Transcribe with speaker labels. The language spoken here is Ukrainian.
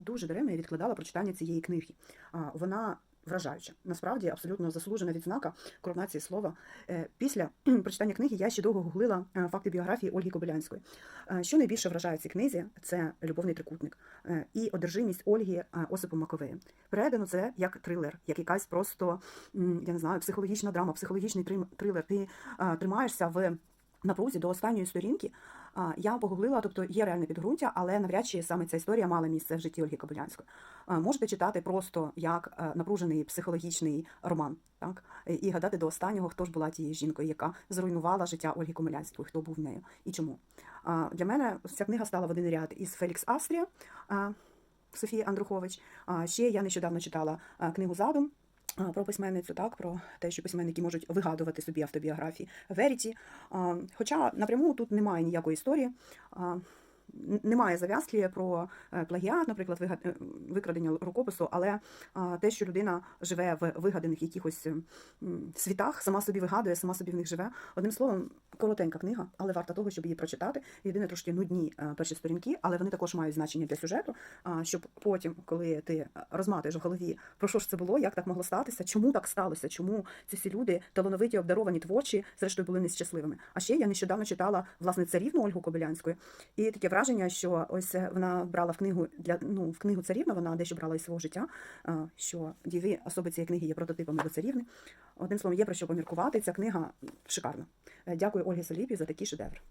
Speaker 1: Дуже даремно я відкладала прочитання цієї книги. Вона вражаюча. Насправді абсолютно заслужена відзнака коронації слова. Е, Після прочитання книги я ще довго гуглила е, факти біографії Ольги Кобилянської. Е, Що найбільше вражає цій книзі, це любовний трикутник і одержимість Ольги Осипом Маковеєм. Передано це як трилер, як якась просто я не знаю, психологічна драма, психологічний трилер. Ти тримаєшся в напрузі до останньої сторінки. Я погуглила, тобто є реальне підґрунтя, але навряд чи саме ця історія мала місце в житті Ольги Кобилянської. Можете читати просто як напружений психологічний роман, так і гадати до останнього, хто ж була тією жінкою, яка зруйнувала життя Ольги Комилянської, хто був нею і чому. Для мене ця книга стала в один ряд із Фелікс Астрія Софії Андрухович. Ще я нещодавно читала книгу Задум. Про письменницю, так, про те, що письменники можуть вигадувати собі автобіографії Веріті. Хоча напряму тут немає ніякої історії. Немає зав'язки про е, плагіат, наприклад, е, викрадення рукопису, але те, що людина живе в вигаданих якихось світах, сама собі вигадує, сама собі в них живе. Одним словом, коротенька книга, але варта того, щоб її прочитати. Єдине трошки нудні е, перші сторінки, але вони також мають значення для сюжету. Щоб потім, коли ти розматуєш в голові, про що ж це було, як так могло статися, чому так сталося, чому ці всі люди талановиті, обдаровані творчі, зрештою були нещасливими. А ще я нещодавно читала власне царівну Ольгу Кобилянську, і таке враження, що ось вона брала в книгу для ну в книгу царівна, вона дещо брала із свого життя, що діви особи цієї книги є прототипами до царівни. Одним словом, є про що поміркувати. Ця книга шикарна. Е, Дякую Ольгі Соліпі за такий шедевр.